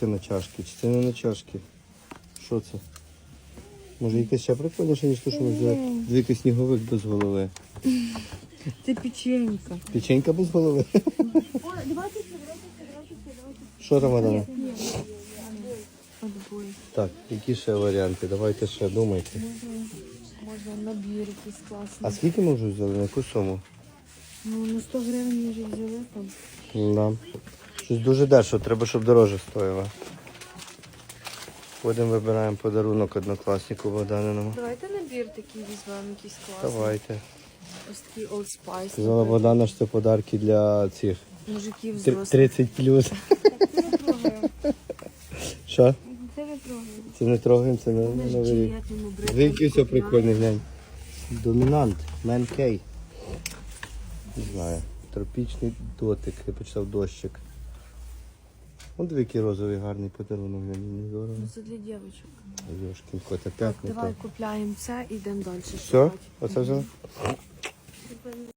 Це на чашки, чи це не на чашки? Що це? Може якесь ще прикольніше, ніж те, що ми взяли? Сніговик без голови. Це печенька. Печенька без голови. Що? Отбой. Так, які ще варіанти? Давайте ще думайте. Можна набір якийсь класний. А скільки ми вже взяли? На яку суму? Ну, на 100 гривень ми вже взяли там. Да. Щось дуже дешево, треба, щоб дороже стояло. Ходимо, вибираємо подарунок однокласнику Богданиному. Давайте набір такий візьмемо, якийсь класний. Давайте. Ось такий Old Spice. Сказала. Богдана, що це подарки для цих Мужиків взрослих. 30 плюс. Що? Це не трогаємо. Це не трогаємо, це не, новий. Двійки все прикольне, глянь. Домінант, Мен Кей. Не знаю. Тропічний дотик, я почитав дощик. Ось який розовий гарний подарунок, для не здорово. Це для дівчинок. Йошкін кот, п'ятниця. Давай купляємо це і йдемо далі. Все? Оце взяла?